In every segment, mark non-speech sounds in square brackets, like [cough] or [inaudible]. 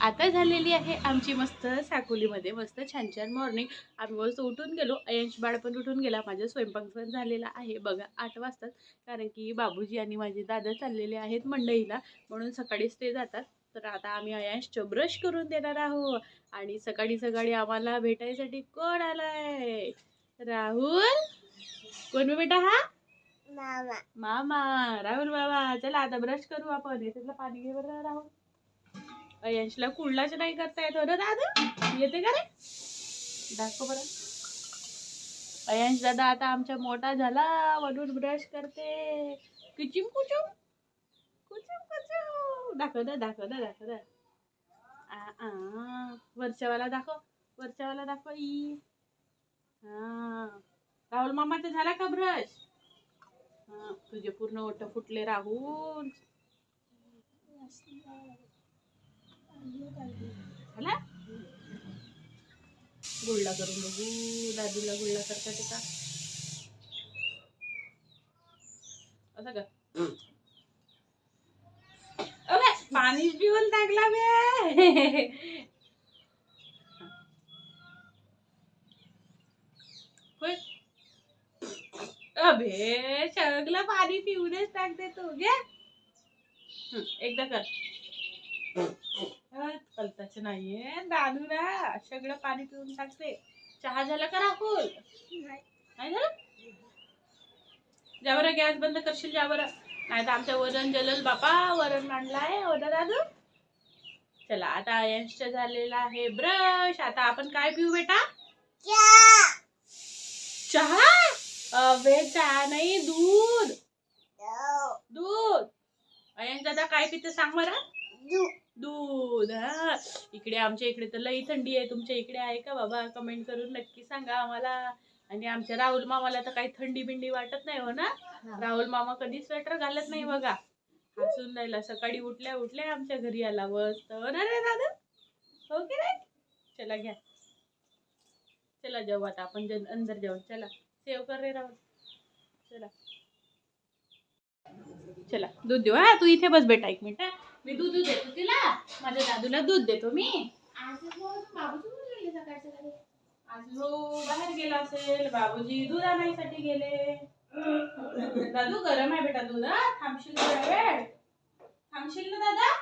आता झालेली आहे आमची मस्त साकोलीमध्ये मस्त छान छान मॉर्निंग आम्ही मस्त उठून गेलो. अयंश बाळ पण उठून गेला. माझा स्वयंपाक पण झालेला आहे. बघा आठ वाजतात. कारण की बाबूजी आणि माझे दादा चाललेले आहेत मंडईला. म्हणून सकाळीच ते जातात. तर आता आम्ही अयांशचं ब्रश करून देणार आहोत. आणि सकाळी सकाळी आम्हाला भेटायसाठी कोण आलाय? राहुल? कोण बेटा हा? मामा. मामा. राहुल बाबा चला आता ब्रश करू आपण. याच्यातलं पाणी घे बरं राहुल. अयंशला कुळलाच नाही करता येत हो ना दादा? येते का रे? दाखव बरं. अयांश दादा आता आमच्या मोठा झाला वडून ब्रश करते. कुचिम कुचुम? कुचुम कुचुम. दाखव ना दाखव ना दाखव ना आ, वरच्यावाला दाखव. वरच्यावाला दाखव ई. हा. राहुल मामाचा झाला का ब्रश तुझे पूर्ण ओठ फुटले राहुल. गुडला गुळला करून बघू. दादूला गुळला करता का असं का? अबे, पाणीच पिऊन टाकला बे. अभे सगळं पाणी पिऊनच टाकते तू. घे. एकदा कर. कलताच नाहीये. दादू ना सगळं पाणी पिऊन टाकते. चहा झाला का राहुल? नाही. झालं? जा बरं गॅस बंद करशील जा बरं नाही तर आमच्या वरण जलल बापा. वरण मांडलाय हो ना दादू? चला आता यंशचं झालेला आहे ब्रश. आता आपण काय पिऊ बेटा? चहा. अबे चहा नाही दूध. दूध. अयन दादा काय पिते सांग बरं? दूध हा. इकडे आमच्या इकडे तर लई थंडी आहे. तुमच्या इकडे आहे का बाबा? कमेंट करून नक्की सांगा आम्हाला. आणि आमच्या राहुल मामाला तर काही थंडी बिंडी वाटत नाही हो ना? राहुल मामा कधी स्वेटर घालत नाही बघा. हसून राहिला सकाळी उठल्या उठल्या आमच्या घरी आला. मस्त. हो ना रे दादा? हो की नाही? चला घ्या. चला जाऊ आता. आपण जन अंदर जाऊ. चला. सेव कर रे राहुल. चला. चला. दूध देऊ. हा तू इथे बस बेटा एक मिनिट हा. मी दूध देतो तिला. माझ्या दादूला दूध देतो मी. आज बाबूजी आज बाहेर गेला असेल बाबूजी दूध आणायसाठी गेले. दादू गरम आहे बेटा दूध हा? थांबशील वेळ. थांबशील ना दादा?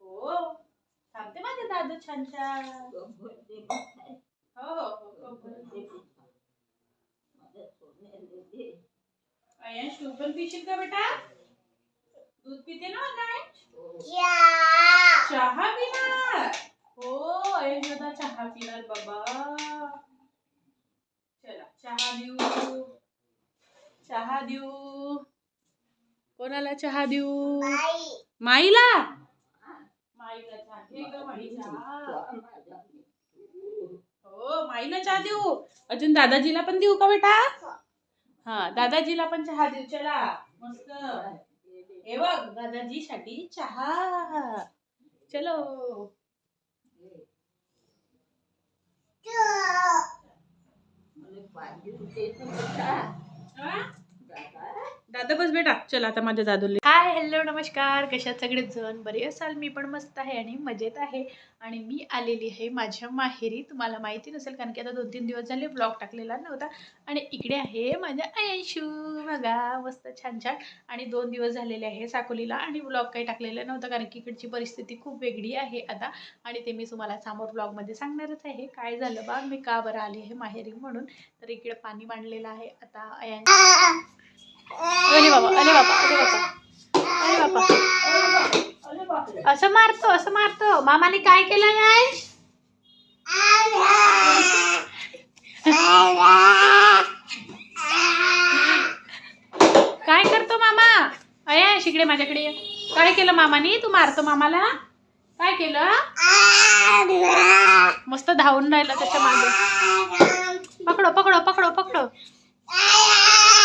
हो. थांबते माझे दादू छान छान. हो हो हो, हो. तू पण पिशील का बेटा? दूध पिते ना अय्यांश चहा पिणार? हो दादा चहा पिणार बाबा. चला चहा देऊ. चहा देऊ. कोणाला चहा देऊ? माईला? माईला चहा. घे गं माई चहा. हो माईला चहा देऊ. अजून दादाजीला पण देऊ का बेटा? हा दादाजीला पण चहा देऊ. चला मस्त. हे बघ दादाजी साठी चहा. चलो हा? बस बेटा. चल आता माझ्या जादूली. हाय हॅलो नमस्कार. कशात सगळे जण बरे असाल? मी पण मस्त आहे आणि मजेत आहे. आणि मी आलेली आहे माझ्या माहेरी. तुम्हाला माहिती नसेल कारण की आता दोन तीन दिवस झाले ब्लॉग टाकलेला नव्हता. आणि इकडे आहे माझ्या अयंशू. बघा मस्त छान छान आणि दोन दिवस झालेले आहे साकोलीला आणि ब्लॉग काही टाकलेला नव्हता कारण की इकडची परिस्थिती खूप वेगळी आहे आता. आणि ते मी तुम्हाला समोर ब्लॉगमध्ये सांगणारच आहे. काय झालं बा? मी का बरं आली आहे माहेरी म्हणून? तर इकडे पाणी मांडलेलं आहे आता अयंश. अरे बाबा अरे बाबा अरे बाबा अरे बाबा. असं मारतो असं मारतो. मामाने काय केलं याय काय करतो मामा? अया शिकडे माझ्याकडे काय केलं मामाने? तू मारतो मामाला? काय केलं? मस्त धावून राहिलं त्याच्यामागे. पकडो पकडो पकडो पकडो.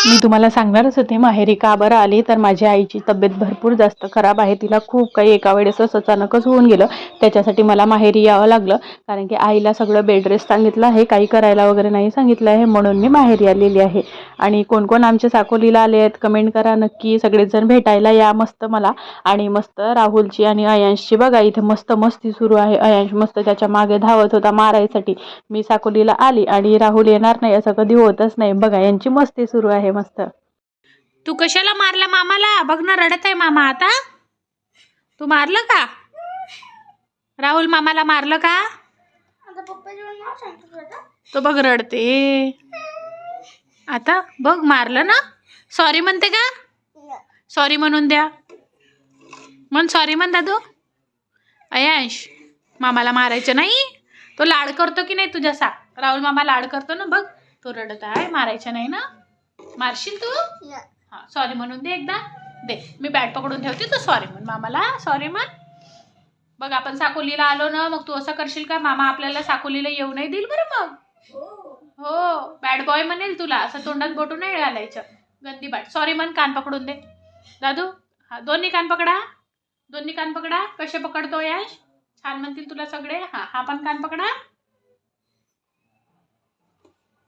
मी तुम्हाला सांगणारच होते माहेरी का बरं आली? तर माझ्या आईची तब्येत भरपूर जास्त खराब आहे. तिला खूप काही एका वेळेसच अचानकच होऊन गेलं. त्याच्यासाठी मला माहेरी यावं लागलं. कारण की आईला सगळं बेड रेस्ट सांगितलं आहे. काही करायला वगैरे नाही सांगितलं आहे. म्हणून मी माहेरी आलेली आहे. आणि कोण कोण आमच्या साकोलीला आले आहेत? कमेंट करा नक्की. सगळेजण भेटायला या मस्त मला. आणि मस्त राहुलची आणि अयांशची बघा इथे मस्त मस्ती सुरू आहे. अयांश मस्त त्याच्यामागे धावत होता मारायसाठी. मी साकोलीला आली आणि राहुल येणार नाही असं कधी होतच नाही. बघा यांची मस्ती सुरू आहे. मस्त. तू कशाला मारला मामाला? बघ ना रडत आहे मामा आता. तू मारलं का? राहुल मामाला मारलं का? तो बघ रडते. आता बघ मारलं ना? सॉरी म्हणते का? सॉरी म्हणून द्या. म्हण सॉरी म्हण दादू अयांश मामाला मारायचं नाही? तो लाड करतो की नाही तुझ्यासा? राहुल मामा लाड करतो ना बघ. तो रडत आहे मारायचं नाही ना? मारशील तू? हा सॉरी म्हणून दे एकदा. दे. मी बॅट पकडून ठेवते तू सॉरी म्हण मामाला. सॉरी म्हण. बघ आपण साकोलीला आलो ना मग तू असं करशील का? मामा आपल्याला साकोलीला येऊ नाही देईल बरं मग. हो. बॅड बॉय म्हणेल तुला. असं तोंडात बोटू नाही घालायचं. गंदी बॅट. सॉरी म्हण कान पकडून दे. दादू हा दोन्ही कान पकडा. दोन्ही कान पकडा. कसे पकडतो यश? छान म्हणतील तुला सगळे. हा हा पण कान पकडा.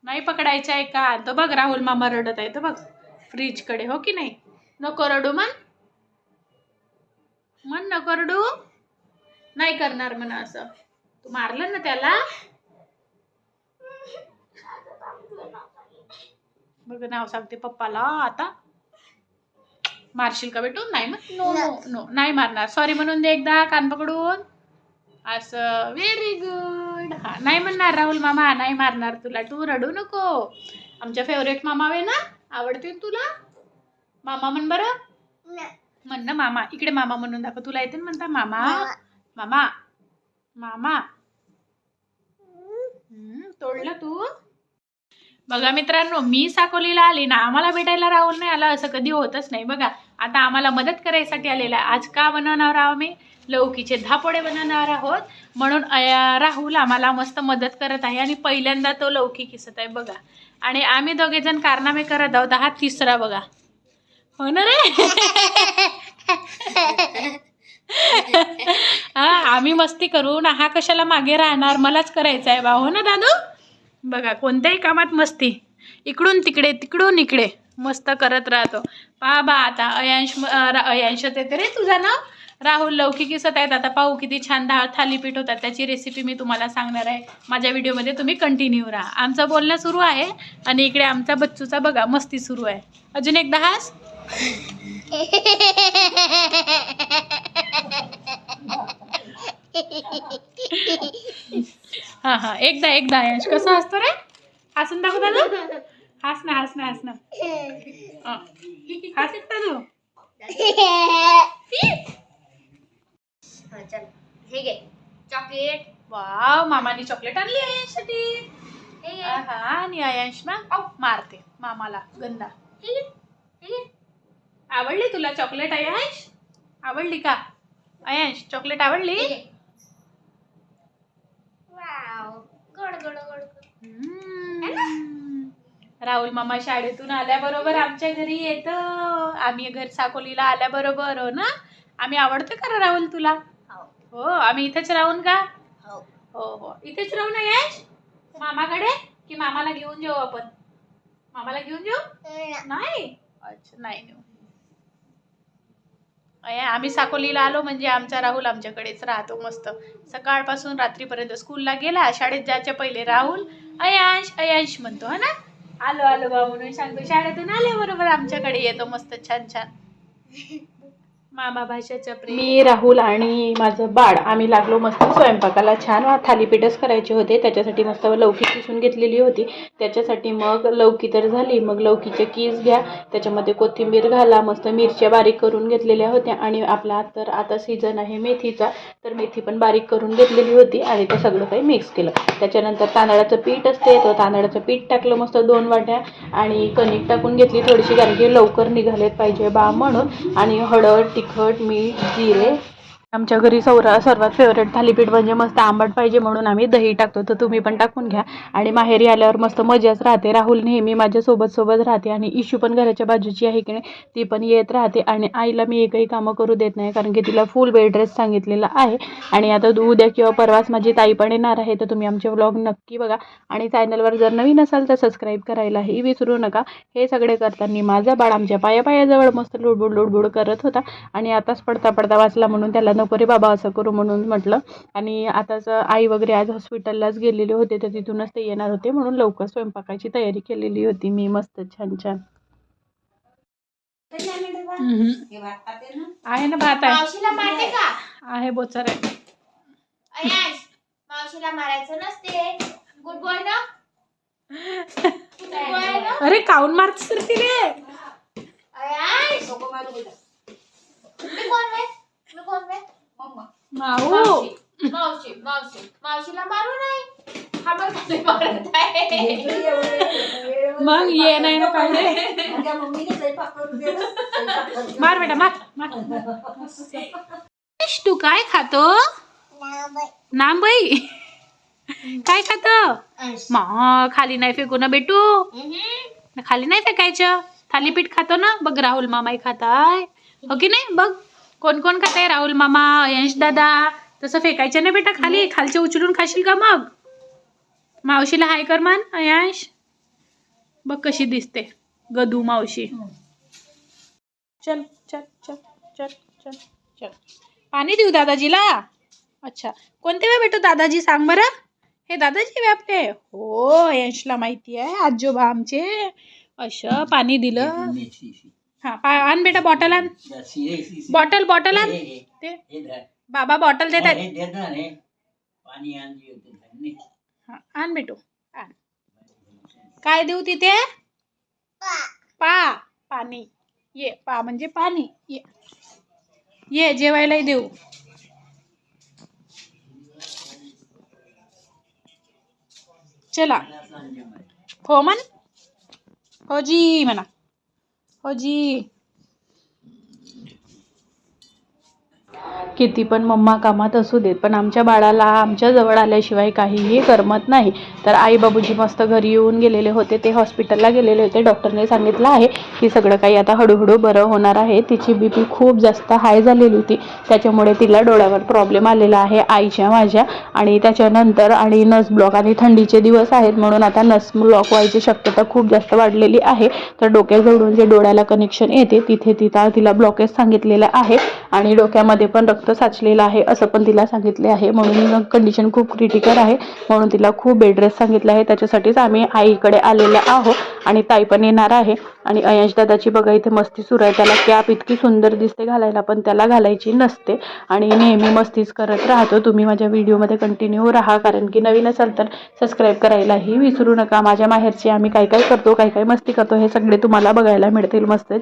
नाही पकडायचं आहे का? तर बघ राहुल मामा रडत आहे. तर बघ फ्रीजकडे हो की नाही? नको रडू मन मन नको रडू. नाही करणार म्हणा असं. तू मारलं ना त्याला? बघ नाव सांगते पप्पाला आता. मारशील का भेटून नाही मग नो नो नो नाही मारणार. सॉरी म्हणून दे एकदा कान पकडून. असं व्हेरी गुड हा नाही म्हणणार राहुल मामा नाही मारणार तुला. तू रडू नको. आमच्या फेवरेट मामा आहे ना? आवडते तुला? मामा म्हण बरं. म्हण ना मामा. इकडे मामा म्हणून दाखव. तुला येते ना म्हणता? मामा. मामा. मामा. हम्म, तोडलं तू? बघा मित्रांनो मी साकोलीला आली ना आम्हाला भेटायला राहुल नाही आला असं कधी होतच नाही. बघा आता आम्हाला मदत करायसाठी आलेला आज का बनवणार आहोत आम्ही? लौकीचे धापोडे बनवणार आहोत. म्हणून अया- राहुल आम्हाला मस्त मदत करत आहे आणि पहिल्यांदा तो लौकी किसत आहे बघा. आणि आम्ही दोघे जण कारनामे करत आहोत. हा तिसरा बघा. हो ना रे? हा आम्ही मस्ती करून हा कशाला मागे राहणार? मलाच करायचं आहे बा. हो ना दादू? बघा कोणत्याही कामात मस्ती. इकडून तिकडे तिकडून इकडे. मस्त करत राहतो. पहा बा आता अयांश म- अयांश येते रे तुझं नाव? राहुल. लौकिक किसत आहेत. आता पाहू किती छान डाळ थालीपीठ होतात. त्याची रेसिपी मी तुम्हाला सांगणार आहे. माझ्या व्हिडिओमध्ये तुम्ही कंटिन्यू राहा. आमचं बोलणं सुरू आहे आणि इकडे आमचा बच्चूचा बघा मस्ती सुरू आहे. अजून एकदा हास. [laughs] हा हा. एकदा एकदा अयांश कसं असतं रे? हसून दाखव दादू. हास ना हास ना हास ना. हा. हास दादू. चल. हे घे. चॉकलेट. वाव मामाने चॉकलेट आणली अयांशसाठी हे आणि अयांश ना? मारते मामाला गंदा. आवडली तुला चॉकलेट अयांश आवडली का? अयांश चॉकलेट आवडली हे घे वाव गोड गोड गोड गोड. हम्म. राहुल मामा शाळेतून आल्याबरोबर आमच्या घरी येतो. आम्ही घर साकोलीला आल्याबरोबर हो ना? आम्ही आवडतो का राहुल तुला? हो. हो आम्ही इथेच राहून का? हो. हो हो. इथेच राहू ना यश? मामाकडे? की मामाला घेऊन जाऊ आपण? मामाला घेऊन जाऊ? नाही? अच्छा नाही नेऊ. आम्ही साकोलीला आलो म्हणजे आमचा राहुल आमच्याकडेच राहतो मस्त. सकाळपासून रात्रीपर्यंत स्कूलला गेला शाळेत जायच्या पहिले राहुल अयांश अयांश म्हणतो हा ना? आलो आलो बा म्हणून सांगतो शाळेतून आल्याबरोबर आमच्याकडे येतो मस्त छान छान. मामा भाषेचं प्रेम मी राहुल आणि माझं बाळ आम्ही लागलो मस्त स्वयंपाकाला. छान थालीपीठच करायचे होते. त्याच्यासाठी मस्त लौकी किसून घेतलेली होती. त्याच्यासाठी मग लौकी तर झाली. मग लौकीचे कीस घ्या. त्याच्यामध्ये कोथिंबीर घाला. मस्त मिरच्या बारीक करून घेतलेल्या होत्या. आणि आपला तर आता सीझन आहे मेथीचा. तर मेथी पण बारीक करून घेतलेली होती. आणि ते सगळं काही मिक्स केलं. त्याच्यानंतर तांदळाचं पीठ असते. तो तांदळाचं पीठ टाकलं मस्त दोन वाट्या. आणि कणिक टाकून घेतली थोडीशी कारण की लवकर निघालेत पाहिजे बा म्हणून. आणि हळद तिखट मीठ जिरे आमच्या घरी सौरा सर्वात फेवरेट थालीपीठ म्हणजे मस्त आंबट पाहिजे म्हणून आम्ही दही टाकतो. तर तुम्ही पण टाकून घ्या. आणि माहेरी आल्यावर मस्त मजाच राहते. राहुल नेहमी माझ्या सोबत सोबत राहते आणि इशू पण घराच्या बाजूची आहे की नाही ती पण येत राहते. आणि आईला मी एकही कामं करू देत नाही कारण की तिला फुल बेड रेस्ट सांगितलेला आहे. आणि आता उद्या किंवा परवाच माझी ताई पण येणार आहे तर तुम्ही आमचे व्लॉग नक्की बघा. आणि चॅनलवर जर नवीन असाल तर सबस्क्राईब करायलाही विसरू नका. हे सगळे करताना माझा बाळ आमच्या पायापायाजवळ मस्त लुडबुड लुडबुड करत होता. आणि आताच पडता पडता वाचला म्हणून त्याला नको रे बाबा असं करू म्हणून म्हटलं. आणि आताच आई वगैरे आज हॉस्पिटललाच गेलेले होते तर तिथूनच ते येणार होते म्हणून लवकर स्वयंपाकाची तयारी केलेली होती मी मस्त छान छान. हम्म. आहे ना भात आहे? मावशीला मारते का? आहे बोचर आहे. अयाश मावशीला मारायचं नसते. गुड बॉय ना? गुड बॉय ना? अरे काऊन मारतेस रे तिने? अयाश मी कोण वे मी कोण वे माऊ मावशी. मावशी. मावशी मावशीला मारू नाही? हा मारत आहे. मग ये नाही ना पाहिजे मार बेटा मार. मार. इश, तू काय खातो? नाम बाई काय खातो? मा खाली नाही फेकू ना बेटू. खाली नाही फेकायचं. थालीपीठ खातो ना. बघ राहुल मामाही खाताय. हो की नाही? बघ. कोण कोण खाताय राहुल मामा यश दादा तसं फेकायचं ना बेटा खाली. खालचे उचलून खाशील का मग? मावशीला हाय कर मान अयाश बघ कशी दिसते गदू मावशी. चल चल चल चल चल चल. पाणी देऊ दादाजीला? अच्छा. कोणते वे बेटू दादाजी? सांग बरं. हे दादाजी वे आपले हो यशला माहिती आहे. आजोबा आमचे. असं पाणी दिलं. हा पा आण बेटा बॉटल आण. बॉटल बॉटल आण. ते बाबा बॉटल देतात पाणी आणली होती त्यांनी हा, आण बेटू आण. काय देऊ तिथे? पा. पाणी. ये पा म्हणजे पाणी. ये. ये जेवायलाही देऊ. चला. हो म्हण. हो जी म्हणा. हो किती पण मम्मा कामात असू देत पण आमच्या बाळाला आमच्या जवळ आल्याशिवाय काहीही करमत नाही. तर आई बाबूजी मस्त घरी येऊन गेलेले होते ते हॉस्पिटलला गेलेले होते. डॉक्टरने सांगितलं आहे की सगळं काही आता हळूहळू बरं होणार आहे. तिची बी पी खूप जास्त हाय झालेली होती. त्याच्यामुळे तिला डोळ्यावर प्रॉब्लेम आलेला आहे आईच्या माझ्या. आणि त्याच्यानंतर आणि नस ब्लॉक आणि थंडीचे दिवस आहेत म्हणून आता नस ब्लॉक व्हायची शक्यता खूप जास्त वाढलेली आहे. तर डोक्याजवळून जे डोळ्याला कनेक्शन येते तिथे तिथं तिला ब्लॉकेज सांगितलेलं आहे. आणि डोक्यामध्ये पण पण रक्त साचलेलं आहे असं पण तिला सांगितले आहे. म्हणून कंडिशन खूप क्रिटिकल आहे. म्हणून तिला खूप बेड रेस्ट सांगितलं आहे. त्याच्यासाठीच आम्ही आईकडे आलेले आहोत आणि ताई पण येणार आहे. आणि अयश दादाची बघा इथे मस्ती सुरू आहे. त्याला कॅप इतकी सुंदर दिसते घालायला पण त्याला घालायची नसते. आणि नेहमी मस्तीच करत राहतो. तुम्ही माझ्या व्हिडिओमध्ये कंटिन्यू राहा. कारण की नवीन असाल तर सबस्क्राईब करायलाही विसरू नका. माझ्या माहेरची आम्ही काय काय करतो काय काय मस्ती करतो हे सगळे तुम्हाला बघायला मिळतील. मस्त